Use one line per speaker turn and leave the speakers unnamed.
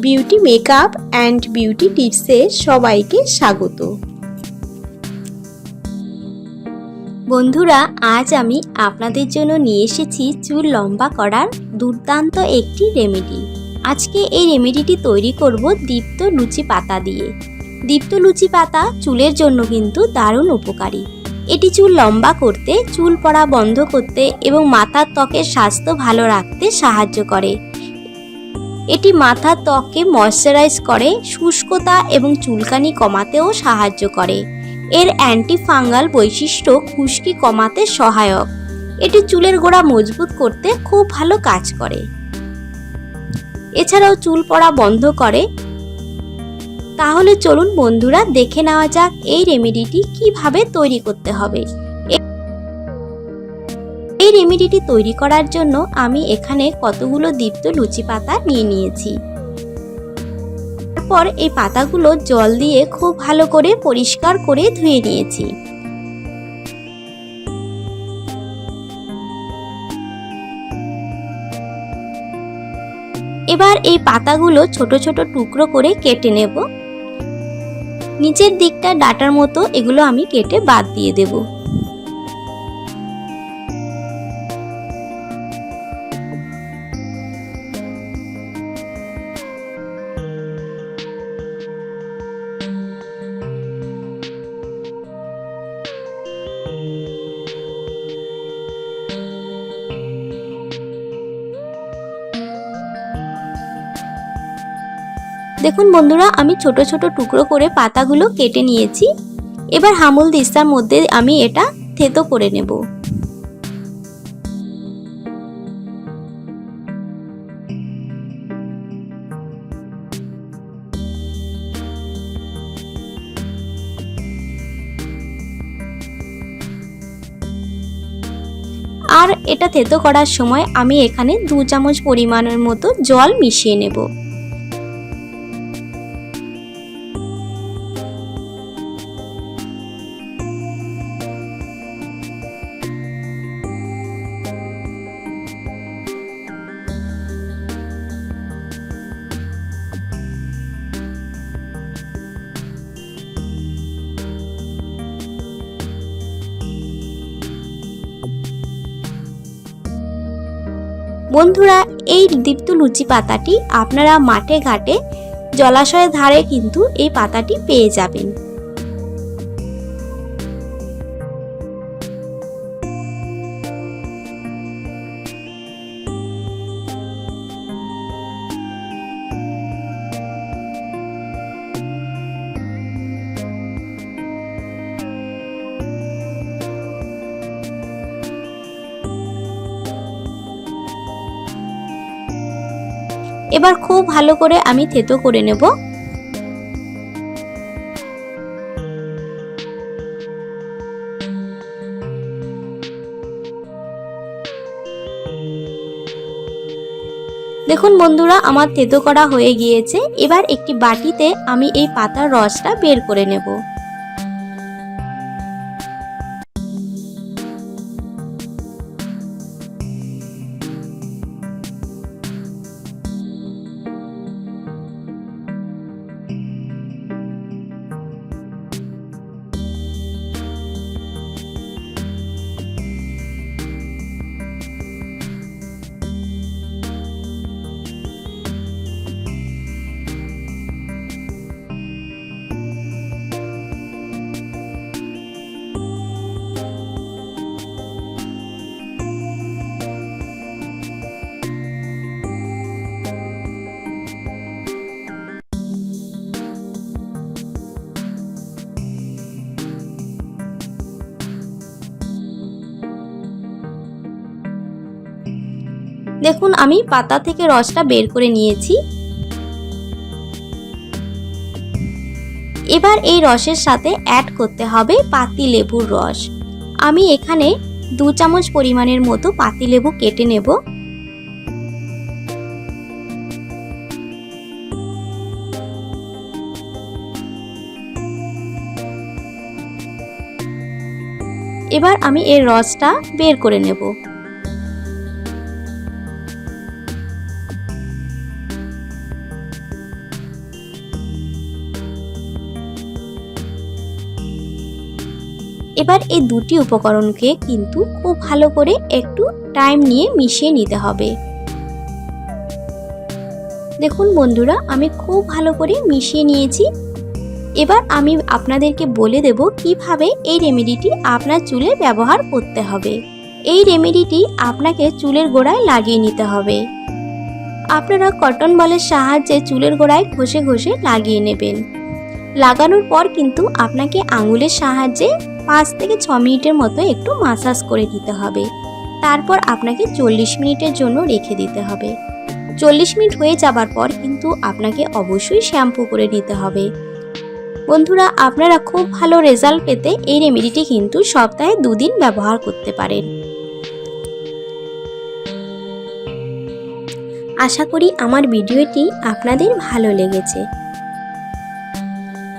Beauty makeup and beauty টিপসে সবাইকে স্বাগত। বন্ধুরা, আজ আমি আপনাদের জন্য নিয়ে এসেছি চুল লম্বা করার দুর্দান্ত একটি রেমেডি। আজকে এই রেমেডিটি তৈরি করব দীপ্ত লুচি পাতা দিয়ে। দীপ্ত লুচি পাতা চুলের জন্য কিন্তু দারুণ উপকারী। এটি চুল লম্বা করতে, চুল পড়া বন্ধ করতে এবং মাথার ত্বকের স্বাস্থ্য ভালো রাখতে সাহায্য করে। এটি মাথার ত্বককে ময়শ্চারাইজ করে, শুষ্কতা এবং চুলকানি কমাতেও সাহায্য করে। এর অ্যান্টি ফাঙ্গাল বৈশিষ্ট্য খুশকি কমাতে সহায়ক। এটি চুলের গোড়া মজবুত করতে খুব ভালো কাজ করে। এছাড়াও চুল পড়া বন্ধ করে। তাহলে চলুন বন্ধুরা দেখে নেওয়া যাক এই রেমেডিটি কীভাবে তৈরি করতে হবে। রেমেডিটি তৈরি করার জন্য আমি এখানে কতগুলো দীপ্ত লুচি পাতা নিয়ে নিয়েছি। তারপর এই পাতাগুলো জল দিয়ে খুব ভালো করে পরিষ্কার করে ধুয়ে নিয়েছি। এবার এই পাতাগুলো ছোট ছোট টুকরো করে কেটে নেব। নিচের দিকটা ডাটার মতো এগুলো আমি কেটে বাদ দিয়ে দেবো। দেখুন বন্ধুরা, আমি ছোট ছোট টুকরো করে পাতাগুলো কেটে নিয়েছি। এবার হামুল দিস্তার মধ্যে আমি এটা থেতো করে নেব। আর এটা থেতো করার সময় আমি এখানে দু চামচ পরিমাণের মতো জল মিশিয়ে নেব। বন্ধুরা, এই দীপ্ত লুচি পাতাটি আপনারা মাঠে ঘাটে জলাশয়ের ধারে কিন্তু এই পাতাটি পেয়ে যাবেন। এবার খুব ভালো করে আমি থেতো করে নেব। দেখুন বন্ধুরা, আমার থেতো করা হয়ে গিয়েছে। এবার একটি বাটিতে আমি এই পাতার রসটা বের করে নেব। দেখুন, আমি পাতা থেকে রসটা বের করে নিয়েছি। এবার এই রসের সাথে অ্যাড করতে হবে পাতি লেবুর রস। আমি এখানে দু চামচ পরিমাণের মতো পাতি লেবু কেটে নেব। এবার আমি এর রসটা বের করে নেব। এবার এই দুটি উপকরণকে কিন্তু খুব ভালো করে একটু টাইম নিয়ে মিশিয়ে নিতে হবে। দেখুন বন্ধুরা, আমি খুব ভালো করে মিশিয়ে নিয়েছি। এবার আমি আপনাদেরকে বলে দেব কীভাবে এই রেমেডিটি আপনার চুলে ব্যবহার করতে হবে। এই রেমেডিটি আপনাকে চুলের গোড়ায় লাগিয়ে নিতে হবে। আপনারা কটন বলের সাহায্যে চুলের গোড়ায় ঘষে ঘষে লাগিয়ে নেবেন। লাগানোর পর কিন্তু আপনাকে আঙুলের সাহায্যে পাঁচ থেকে ছ মিনিটের মতো একটু মাসাজ করে দিতে হবে। তারপর আপনাকে চল্লিশ মিনিটের জন্য রেখে দিতে হবে। চল্লিশ মিনিট হয়ে যাবার পর কিন্তু আপনাকে অবশ্যই শ্যাম্পু করে নিতে হবে। বন্ধুরা, আপনারা খুব ভালো রেজাল্ট পেতে এই রেমেডিটি কিন্তু সপ্তাহে দুদিন ব্যবহার করতে পারেন। আশা করি আমার ভিডিওটি আপনাদের ভালো লেগেছে।